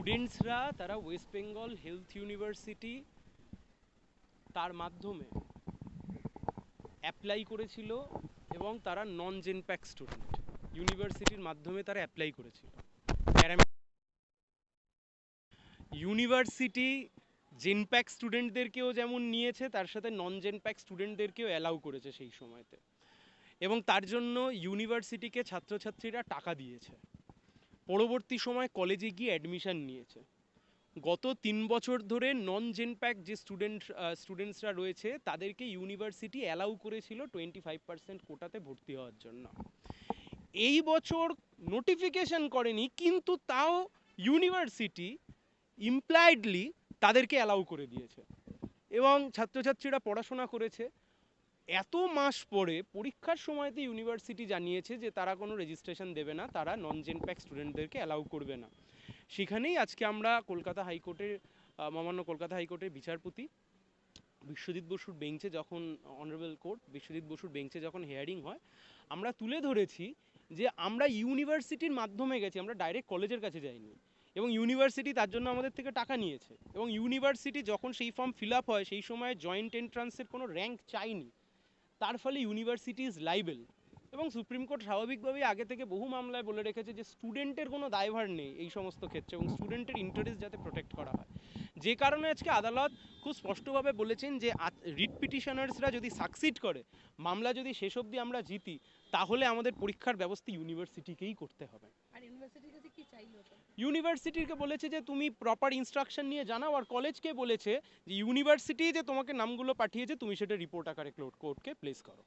স্টুডেন্টসরা তারা West Bengal health university তার মাধ্যমে অ্যাপ্লাই করেছিল এবং তারা নন জেনপ্যাক স্টুডেন্ট ইউনিভার্সিটির মাধ্যমে তারা অ্যাপ্লাই করেছিল। ইউনিভার্সিটি জেনপ্যাক স্টুডেন্টদেরকেও যেমন নিয়েছে, তার সাথে নন জেনপ্যাক স্টুডেন্টদেরকেও অ্যালাউ করেছে সেই সময়তে। এবং তার জন্য ইউনিভার্সিটিকে ছাত্রছাত্রীরা টাকা দিয়েছে। পরবর্তী সময় কলেজে গিয়ে অ্যাডমিশন নিয়েছে। গত তিন বছর ধরে নন জেনপ্যাক যে স্টুডেন্ট স্টুডেন্টসরা রয়েছে, তাদেরকে ইউনিভার্সিটি অ্যালাউ করেছিল টোয়েন্টি ফাইভ পার্সেন্ট কোটাতে ভর্তি হওয়ার জন্য। এই বছর নোটিফিকেশন করেনি, কিন্তু তাও ইউনিভার্সিটি ইমপ্লয়েডলি তাদেরকে অ্যালাউ করে দিয়েছে। এবং ছাত্রছাত্রীরা পড়াশোনা করেছে। এত মাস পরে পরীক্ষার সময়তে ইউনিভার্সিটি জানিয়েছে যে তারা কোনো রেজিস্ট্রেশন দেবে না তারা নন জেনপ্যাক স্টুডেন্টদেরকে অ্যালাউ করবে না। সেখানেই আজকে আমরা কলকাতা হাইকোর্টের আহ, মহামান্য কলকাতা হাইকোর্টের বিচারপতি বিশ্বজিৎ বসুর বেঞ্চে যখন অনারেবল কোর্ট বিশ্বজিৎ বসুর বেঞ্চে যখন হেয়ারিং হয় আমরা তুলে ধরেছি যে আমরা ইউনিভার্সিটির মাধ্যমে গেছি আমরা ডাইরেক্ট কলেজের কাছে যাইনি। এবং ইউনিভার্সিটি তার জন্য আমাদের থেকে টাকা নিয়েছে। এবং ইউনিভার্সিটি যখন সেই ফর্ম ফিল আপ হয় সেই সময় জয়েন্ট এন্ট্রান্সের কোনো র্যাঙ্ক চাইনি। তার ফলে ইউনিভার্সিটি ইজ লাইবেল এবং সুপ্রিম কোর্ট স্বাভাবিকভাবেই আগে থেকে বহু মামলায় বলে রেখেছে যে স্টুডেন্টের কোনো দায়ভার নেই এই সমস্ত ক্ষেত্রে এবং স্টুডেন্টের ইন্টারেস্ট যাতে প্রোটেক্ট করা হয়। যে কারণে আজকে আদালত খুব স্পষ্টভাবে বলেছেন যে রিট পিটিশনার্সরা যদি সাকসিড করে, মামলা যদি শেষ অবধি আমরা জিতি, তাহলে আমাদের পরীক্ষার ব্যবস্থা ইউনিভার্সিটিকেই করতে হবে। ইউনিভার্সিটিকে বলেছে যে তুমি প্রপার ইনস্ট্রাকশন নিয়ে জানাও আর কলেজকে বলেছে যে ইউনিভার্সিটি যে তোমাকে নামগুলো পাঠিয়েছে, তুমি সেটা রিপোর্ট আকারে কোর্টকে প্লেস করো।